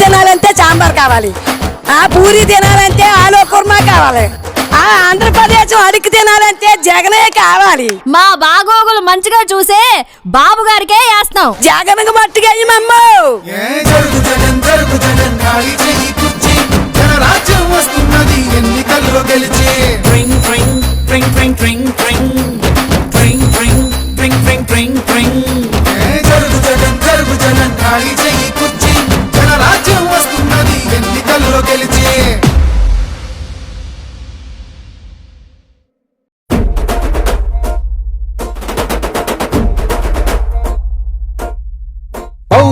కావాలి. ఆ పూరి తినాలంటే ఆలో కుర్మా కావాలి. ఆ ఆంధ్రప్రదేశ్ అడుగు తినాలంటే జగనే కావాలి. మా బాగోగులు మంచిగా చూసే బాబు గారికే వేస్తాం జగన్కు మట్టుగా అయ్యమమ్మో ఏ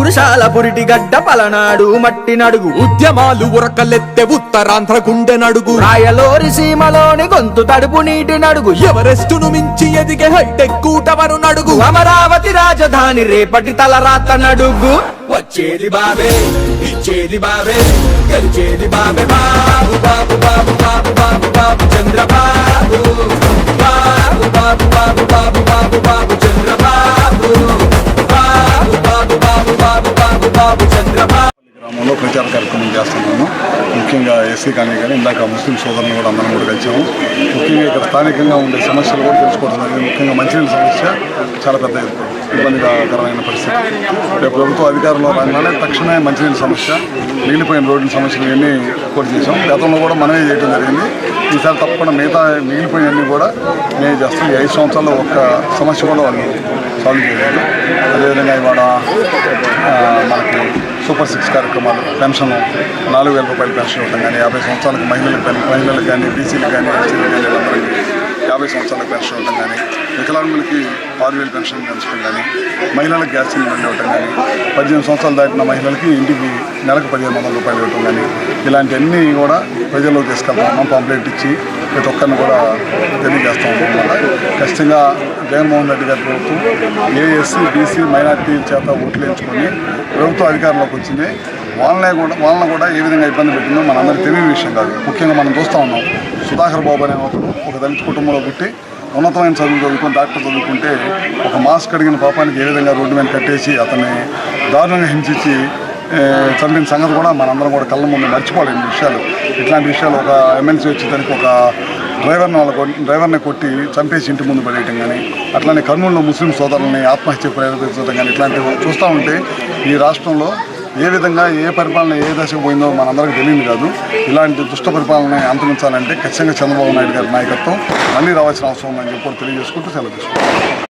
పౌరుషాల పురిటి గడ్డ పలనాడు మట్టి నడుగు. ఉద్యమాలు ఉరకలెత్తె ఉత్తరాంధ్ర గుండె నడుగు. రాయలోరి సీమలోని గొంతు తడుపు నీటి నడుగు. ఎవరెస్టును మించి ఎదిగే హైటెక్ కూటవరు నడుగు. అమరావతి రాజధాని రేపటి తలరాత నడుగు. వచ్చేది బాబే ఇచ్చేది బాబే గెలిచేది బాబే. బాబు బాబు బాబు బాబు ప్రచార కార్యక్రమం చేస్తున్నాము. ముఖ్యంగా ఎస్సీ కానీ కానీ ఇందాక ముస్లిం సోదరులు కూడా అందరం కూడా కలిసాము. ముఖ్యంగా ఇక్కడ స్థానికంగా ఉండే సమస్యలు కూడా తెలుసుకోవడం జరిగింది. ముఖ్యంగా మంచినీళ్ళ సమస్య చాలా పెద్ద ఇబ్బందికరమైన పరిస్థితి. రేపు ప్రభుత్వ అధికారంలో రాగానే తక్షణమే మంచినీళ్ళ సమస్య మిగిలిపోయిన రోడ్ల సమస్యలు ఇవన్నీ కూడా చేసాం గతంలో కూడా మనమే చేయడం జరిగింది. ఈసారి తప్పకుండా మిగతా మిగిలిపోయినవన్నీ కూడా మేము చేస్తాం. ఈ ఐదు సంవత్సరాల్లో ఒక్క సమస్య కూడా వాళ్ళు సాల్వ్ చేయలేదు అదేవిధంగా ఇవాళ మనకి సూపర్ సిక్స్ కార్యక్రమాలు పెన్షన్ నాలుగు వేల రూపాయల పెన్షన్ ఇవ్వడం కానీ యాభై సంవత్సరాలకు మహిళలకు కానీ మహిళలకు కానీ బీసీలకు కానీ ఎస్సీలకు కానీ వీళ్ళందరికీ యాభై సంవత్సరాలకు పెన్షన్ ఇవ్వడం కానీ వికలాంగులకి ఆరు వేలు పెన్షన్ పెంచడం కానీ మహిళలకు గ్యాస్ సిలిండర్ ఇవ్వడం కానీ పద్దెనిమిది సంవత్సరాలు దాటిన మహిళలకి ఇంటికి నెలకు పదిహేను వందల రూపాయలు ఇవ్వడం కానీ ఇలాంటివన్నీ కూడా ప్రజల్లోకి తీసుకెళ్తాం. పాంప్లెట్ ఇచ్చి ప్రతి ఒక్కరిని కూడా తెలియజేస్తాం అనమాట ఖచ్చితంగా జగన్మోహన్ రెడ్డి గారి ప్రభుత్వం ఏఎస్సీ బీసీ మైనార్టీ చేత ఓట్లు వేయించుకొని ప్రభుత్వ అధికారంలోకి వచ్చింది. వాళ్ళనే కూడా వాళ్ళని కూడా ఏ విధంగా ఇబ్బంది పెట్టిందో మనందరికీ తెలియని విషయం కాదు. ముఖ్యంగా మనం చూస్తూ ఉన్నాం సుధాకర్ బాబు అనే ఒకడు ఒక దళిత కుటుంబంలో పుట్టి ఉన్నతమైన చదువు చదువుకొని డాక్టర్ చదువుకుంటే ఒక మాస్క్ అడిగిన పాపానికి ఏ విధంగా రోడ్డు మీద కట్టేసి అతన్ని దారుణంగా హింసించి చంపిన సంగతి కూడా మనందరం కూడా కళ్ళ ముందు మర్చిపోలేని విషయాలు. ఇట్లాంటి విషయాలు ఒక ఎమ్మెల్సీ వచ్చి దానికి ఒక డ్రైవర్ని వాళ్ళ డ్రైవర్ని కొట్టి చంపేసి ఇంటి ముందు పడేయటం కానీ అట్లానే కర్నూలులో ముస్లిం సోదరులని ఆత్మహత్య ప్రేరేపించడం కానీ ఇట్లాంటివి చూస్తూ ఉంటే ఈ రాష్ట్రంలో ఏ విధంగా ఏ పరిపాలన ఏ దశకు పోయిందో మనందరికీ తెలియదు కాదు. ఇలాంటి దుష్ట పరిపాలన అంతరించాలంటే ఖచ్చితంగా చంద్రబాబు నాయుడు గారి నాయకత్వం మళ్ళీ రావాల్సిన అవసరం ఉందని చెప్పి తెలియజేసుకుంటూ సెలవు తీసుకుంటాం